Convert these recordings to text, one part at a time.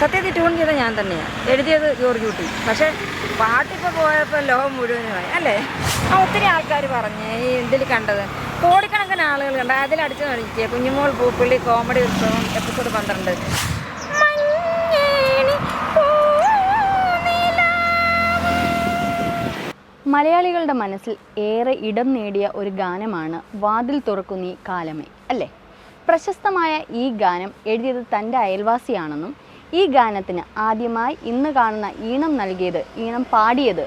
സത്യത്തിൽ ട്യൂൺ ചെയ്ത ഞാൻ തന്നെയാണ് എഴുതിയത് ജോർജ് കുട്ടി പക്ഷേ പാട്ടിപ്പോൾ പോയപ്പോൾ ലോകം മുഴുവനുമായി അല്ലേ? ആ ഒത്തിരി ആൾക്കാർ പറഞ്ഞ് ഈ ഇതിൽ കണ്ടത്? കോടിക്കണക്കിന് ആളുകൾ കണ്ട അതിലടിച്ച് നോക്കിയ കുഞ്ഞുമോൾ പൂപ്പള്ളി കോമഡി ഉത്സവം എപ്പിസോഡ് പന്ത്രണ്ട്. മലയാളികളുടെ മനസ്സിൽ ഏറെ ഇടം നേടിയ ഒരു ഗാനമാണ് വാതിൽ തുറക്കുന്നീ കാലമേ അല്ലേ? പ്രശസ്തമായ ഈ ഗാനം എഴുതിയത് തന്റെ അയൽവാസിയാണെന്നും ഈ ഗാനത്തിന് ആദ്യമായി ഇന്ന് കാണുന്ന ഈണം നൽകിയത് ഈണം പാടിയത്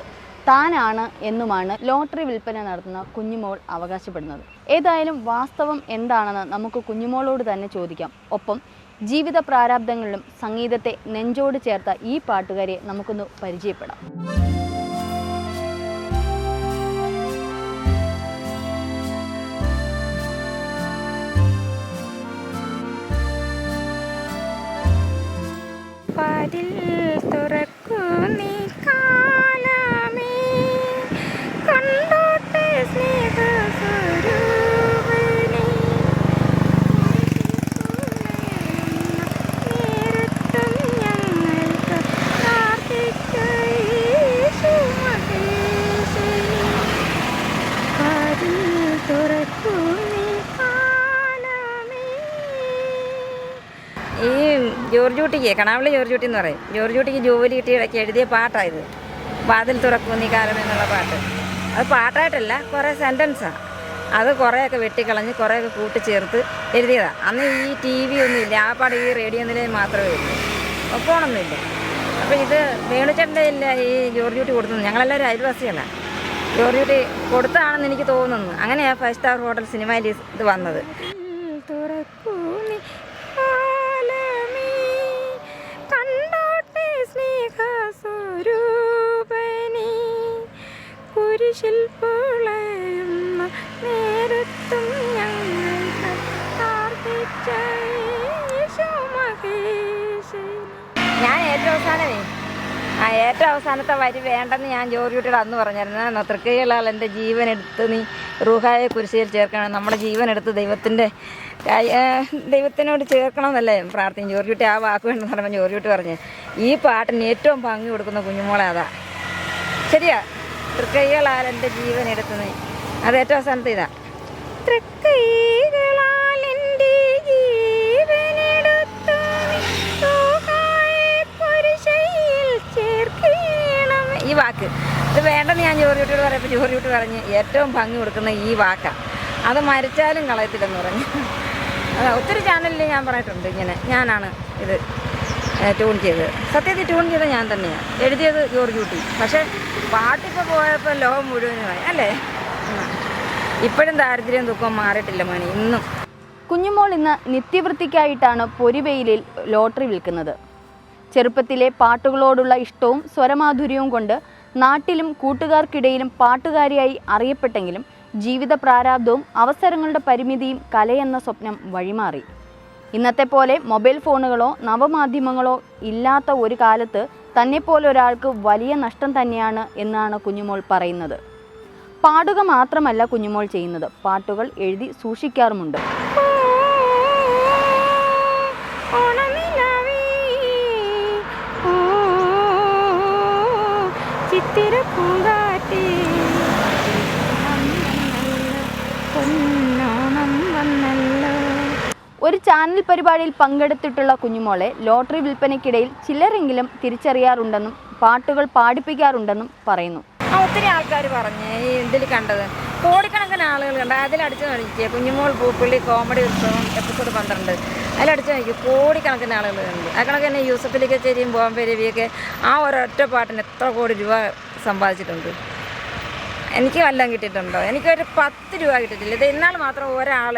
താനാണ് എന്നുമാണ് ലോട്ടറി വിൽപ്പന നടത്തുന്ന കുഞ്ഞുമോൾ അവകാശപ്പെടുന്നത്. ഏതായാലും വാസ്തവം എന്താണെന്ന് നമുക്ക് കുഞ്ഞുമോളോട് തന്നെ ചോദിക്കാം. ഒപ്പം ജീവിത പ്രാരാബ്ദങ്ങളിലും സംഗീതത്തെ നെഞ്ചോട് ചേർത്ത ഈ പാട്ടുകാരെ നമുക്കൊന്ന് പരിചയപ്പെടാം. വാതിൽ തുറക്കൂ നീ ജോർജ് കുട്ടിക്ക് കണാവിളി ജോർജ് കുട്ടി എന്ന് പറയും. ജോർജ് കുട്ടിക്ക് ജോലി കിട്ടി ഇടയ്ക്ക് എഴുതിയ പാട്ടായത്. വാതിൽ തുറക്കും നീ കാലം എന്നുള്ള പാട്ട്. അത് പാട്ടായിട്ടല്ല കുറേ സെന്റൻസാണ് അത് കുറേയൊക്കെ വെട്ടിക്കളഞ്ഞ് കുറേയൊക്കെ കൂട്ടിച്ചേർത്ത് എഴുതിയതാണ് അന്ന് ഈ ടി വി ഒന്നുമില്ല ആ പാട് ഈ റേഡിയോ നിലയിൽ മാത്രമേ ഉള്ളൂ. ഫോണൊന്നുമില്ല അപ്പോൾ ഇത് വേണുചേട്ടന്റെ ഇല്ല ഈ ജോർജ് കുട്ടി കൊടുത്തത്. ഞങ്ങളെല്ലാവരും അയൽവാസികളാണ് ജോർജ് കുട്ടി കൊടുത്തതാണെന്ന് എനിക്ക് തോന്നുന്നു. അങ്ങനെയാണ് ഫൈവ് സ്റ്റാർ ഹോട്ടൽ സിനിമയിൽ ഇത് വന്നത്. തുറക്കൂ അവസാനമേ ആ ഏറ്റവും അവസാനത്തെ വരി വേണ്ടെന്ന് ഞാൻ ജോർജുട്ടിയുടെ അന്ന് പറഞ്ഞായിരുന്നു. തൃക്കൈകളാൽ എന്റെ ജീവൻ എടുത്ത് നീ റൂഹായെ കുരിശിയിൽ ചേർക്കണം. നമ്മുടെ ജീവൻ എടുത്ത് ദൈവത്തിന്റെ ദൈവത്തിനോട് ചേർക്കണമെന്നല്ലേ പ്രാർത്ഥന ജോർജുട്ടി ആ വാക്ക് വേണ്ടെന്ന് പറയുമ്പോൾ ജോലി ജോർജുട്ടി പറഞ്ഞു ഈ പാട്ടിന് ഏറ്റവും ഭംഗി കൊടുക്കുന്ന കുഞ്ഞുമോളെ അതാ. ശരിയാ. തൃക്കൈകളാൽ എന്റെ ജീവൻ എടുത്ത് നീ. അത് ഏറ്റവും അവസാനത്തെ ഇതാ. ഞാൻ ജോലി വിട്ട് പറഞ്ഞ് ഏറ്റവും ഭംഗി കൊടുക്കുന്ന ഈ വാക്കാണ് അത് മരിച്ചാലും കളയത്തില്ലെന്ന് പറഞ്ഞു. ഒത്തിരി ചാനലിൽ ഞാൻ പറഞ്ഞിട്ടുണ്ട് ഇങ്ങനെ. ഞാനാണ് ഇത് ട്യൂൺ ചെയ്തത്. സത്യത്തിൽ ട്യൂൺ ചെയ്തത് ഞാൻ തന്നെയാണ് എഴുതിയത് ജോർജ് കുട്ടി പക്ഷേ പാട്ടിപ്പോൾ പോയപ്പോൾ ലോകം മുഴുവനുമായി അല്ലേ? ഇപ്പോഴും ദാരിദ്ര്യം ദുഃഖം മാറിയിട്ടില്ല മണി ഇന്നും. കുഞ്ഞുമോൾ ഇന്ന് നിത്യവൃത്തിക്കായിട്ടാണ് പൊരിവെയിലിൽ ലോട്ടറി വിൽക്കുന്നത്. ചെറുപ്പത്തിലെ പാട്ടുകളോടുള്ള ഇഷ്ടവും സ്വരമാധുര്യവും കൊണ്ട് നാട്ടിലും കൂട്ടുകാർക്കിടയിലും പാട്ടുകാരിയായി അറിയപ്പെട്ടെങ്കിലും ജീവിത പ്രാരാബ്ദവും അവസരങ്ങളുടെ പരിമിതിയും കലയെന്ന സ്വപ്നം വഴിമാറി. ഇന്നത്തെ പോലെ മൊബൈൽ ഫോണുകളോ നവമാധ്യമങ്ങളോ ഇല്ലാത്ത ഒരു കാലത്ത് തന്നെപ്പോലെ ഒരാൾക്ക് വലിയ നഷ്ടം തന്നെയാണ് എന്നാണ് കുഞ്ഞുമോൾ പറയുന്നത്. പാടുക മാത്രമല്ല കുഞ്ഞുമോൾ ചെയ്യുന്നത്. പാട്ടുകൾ എഴുതി സൂക്ഷിക്കാറുമുണ്ട്. ഒരു ചാനൽ പരിപാടിയിൽ പങ്കെടുത്തിട്ടുള്ള കുഞ്ഞുമോളെ ലോട്ടറി വിൽപ്പനയ്ക്കിടയിൽ ചിലരെങ്കിലും തിരിച്ചറിയാറുണ്ടെന്നും പാട്ടുകൾ പാടിപ്പിക്കാറുണ്ടെന്നും പറയുന്നു. ഒത്തിരി ആൾക്കാർ പറഞ്ഞു ഈ ഇതിൽ കണ്ടത്. കോടിക്കണക്കിന് ആളുകൾ കണ്ട അതിലടിച്ച് നോക്കിയ കുഞ്ഞുമോൾ പൂപ്പള്ളി കോമഡി ഉത്സവം എപ്പിസോഡ് പന്ത്രണ്ട്. അതിലടിച്ച് നോക്കി കോടിക്കണക്കിന് ആളുകൾ കണ്ട്. ആ കണക്ക് തന്നെ യൂസഫ് കച്ചേരിയും ബോംബെ രവിയൊക്കെ ആ ഒരൊറ്റ പാട്ടിന് എത്ര കോടി രൂപ സമ്പാദിച്ചിട്ടുണ്ട്. എനിക്ക് വല്ലതും കിട്ടിയിട്ടുണ്ടോ? എനിക്കൊരു പത്ത് രൂപ കിട്ടിയിട്ടില്ല ഇത് ഇന്നാൾ മാത്രം ഒരാൾ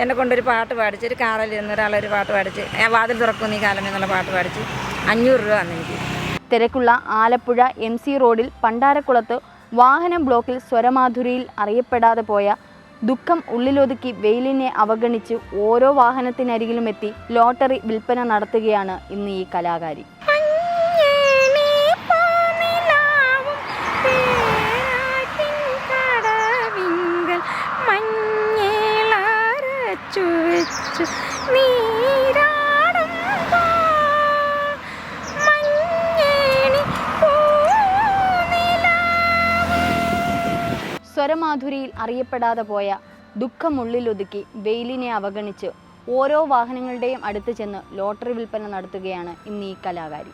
എന്നെ കൊണ്ടൊരു പാട്ട് പാടിച്ച് ഒരു കാറിൽ ഒരാളൊരു പാട്ട് പാടിച്ച് ഞാൻ വാതിൽ തുറക്കും നീ കാലം എന്നുള്ള പാട്ട് പാടിച്ച് അഞ്ഞൂറ് രൂപ വന്നു എനിക്ക്. തിരക്കുള്ള ആലപ്പുഴ എം സി റോഡിൽ പണ്ടാരക്കുളത്ത് വാഹനം ബ്ലോക്കിൽ സ്വരമാധുരിയിൽ അറിയപ്പെടാതെ പോയ ദുഃഖം ഉള്ളിലൊതുക്കി വെയിലിനെ അവഗണിച്ച് ഓരോ വാഹനത്തിനരികിലും എത്തി ലോട്ടറി വിൽപ്പന നടത്തുകയാണ് ഇന്ന് ഈ കലാകാരി. സ്വരമാധുരിയിൽ അറിയപ്പെടാതെ പോയ ദുഃഖമുള്ളിലൊതുക്കി വെയിലിനെ അവഗണിച്ച് ഓരോ വാഹനങ്ങളുടെയും അടുത്ത് ചെന്ന് ലോട്ടറി വിൽപ്പന നടത്തുകയാണ് ഇന്ന് ഈ കലാകാരി.